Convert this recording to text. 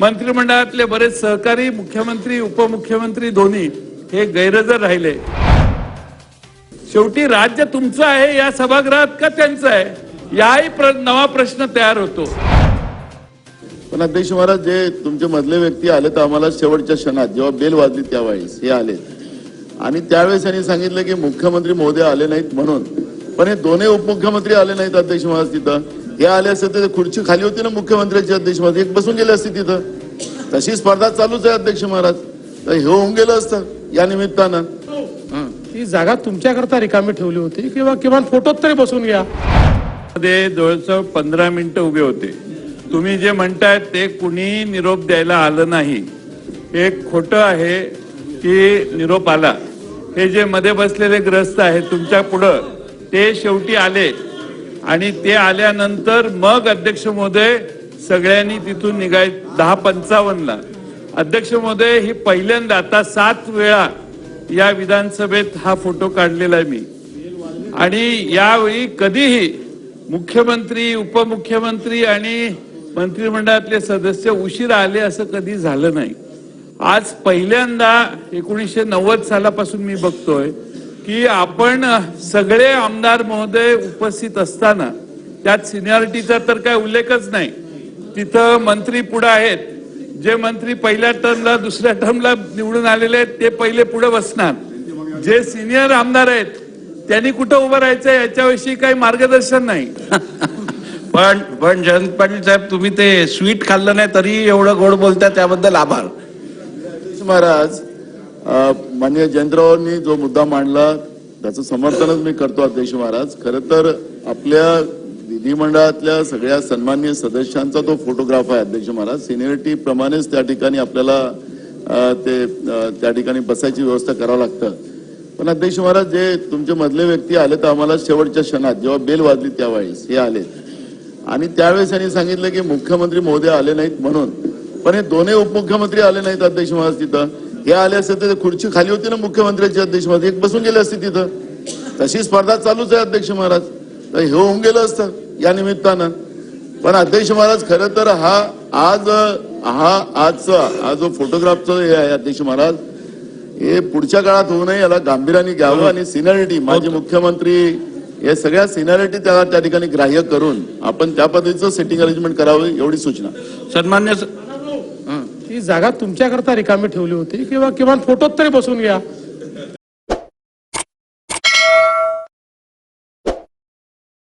मंत्रिमंडळातले बरेच सहकारी मुख्यमंत्री उपमुख्यमंत्री दोन्ही हे गैरहजर राहिले. शेवटी राज्य तुमचं आहे या सभागृहात का त्यांचं आहे? याही प्र- नवा प्रश्न तयार होतो. पण अध्यक्ष महाराज जे तुमचे मधले व्यक्ती आले तर आम्हाला शेवटच्या क्षणात जेव्हा बेल वाजली त्यावेळेस हे आले. आणि त्यावेळेस त्यांनी सांगितलं की मुख्यमंत्री महोदय आले नाहीत म्हणून. पण हे दोन्ही उपमुख्यमंत्री आले नाहीत अध्यक्ष महाराज तिथं. हे आले असते तर खुर्ची खाली होती ना मुख्यमंत्र्यांची अध्यक्ष महाराज. एक बसून गेले असते तिथं. तशी स्पर्धा चालूच आहे अध्यक्ष महाराज. तर हे होऊन गेलं असतं या निमित्तानं. हं. ही जागा तुमच्याकरता रिकामी ठेवली होती किंवा किमान फोटोत तरी बसून घ्या. मध्ये जवळजवळ पंधरा मिनिटं उभे होते. तुम्ही जे म्हणताय ते कुणी निरोप द्यायला आलं नाही. हे खोटं आहे की निरोप आला. हे जे मध्ये बसलेले ग्रस्त आहेत तुमच्या पुढं ते शेवटी आले. आणि ते आल्यानंतर मग अध्यक्ष महोदय सगळ्यांनी तिथून निघाय दहा पंचावन्नला. अध्यक्ष महोदय ही पहिल्यांदा आता सात वेळा या विधानसभेत हा फोटो काढलेला आहे मी. आणि यावेळी कधीही मुख्यमंत्री उपमुख्यमंत्री आणि मंत्रिमंडळातले सदस्य उशीर आले असं कधी झालं नाही. आज पहिल्यांदा एकोणीसशे नव्वद सालापासून मी बघतोय की आपण सगळे आमदार महोदय उपस्थित असताना त्यात सिनियरिटीचा तर काय उल्लेखच नाही. तिथं मंत्री पुढे आहेत. जे मंत्री पहिल्या टर्मला दुसऱ्या टर्मला निवडून आलेले आहेत ते पहिले पुढे बसणार. जे सिनियर आमदार आहेत त्यांनी कुठं उभं राहायचं याच्याविषयी काही मार्गदर्शन नाही. पण पण जयंत पाटील साहेब तुम्ही ते स्वीट खाल्लं नाही तरी एवढं गोड बोलताय त्याबद्दल आभार. महाराज मान्य माननीय जयंतरावांनी जो मुद्दा मांडला त्याचं समर्थनच मी करतो अध्यक्ष महाराज. खरं तर आपल्या विधिमंडळातल्या सगळ्या सन्मान्य सदस्यांचा तो फोटोग्राफ आहे अध्यक्ष महाराज. सिनियरिटी प्रमाणेच त्या ठिकाणी आपल्याला ते त्या ठिकाणी बसायची व्यवस्था करावं लागतं. पण अध्यक्ष महाराज जे तुमचे मधले व्यक्ती आले तर आम्हाला शेवटच्या क्षणात जेव्हा बेल वाजली त्यावेळेस हे आले. आणि त्यावेळेस त्यांनी सांगितलं की मुख्यमंत्री महोदय आले नाहीत म्हणून. पण हे दोन्ही उपमुख्यमंत्री आले नाहीत अध्यक्ष महाराज तिथं. हे आले असते तर खुर्ची खाली होती ना मुख्यमंत्र्यांची अध्यक्ष महाराज एक बसून गेले असते तिथं. तशी स्पर्धा चालूच आहे अध्यक्ष महाराज. तर हे होऊन गेलं असतं या निमित्तानं. पण अध्यक्ष महाराज खरं तर हा आज हा आजचा हा जो फोटोग्राफचा हे आहे अध्यक्ष महाराज हे पुढच्या काळात होऊ नये याला गांभीर्याने घ्यावं आणि सिनियरिटी माजी मुख्यमंत्री या सगळ्या सिनियरिटी त्याला त्या ठिकाणी ग्राह्य करून आपण त्या पद्धतीचं सेटिंग अरेंजमेंट करावं एवढी सूचना. सन्मान्य ही जागा तुमच्याकरता रिकामी ठेवली होती किंवा किमान फोटोत तरी बसून घ्या.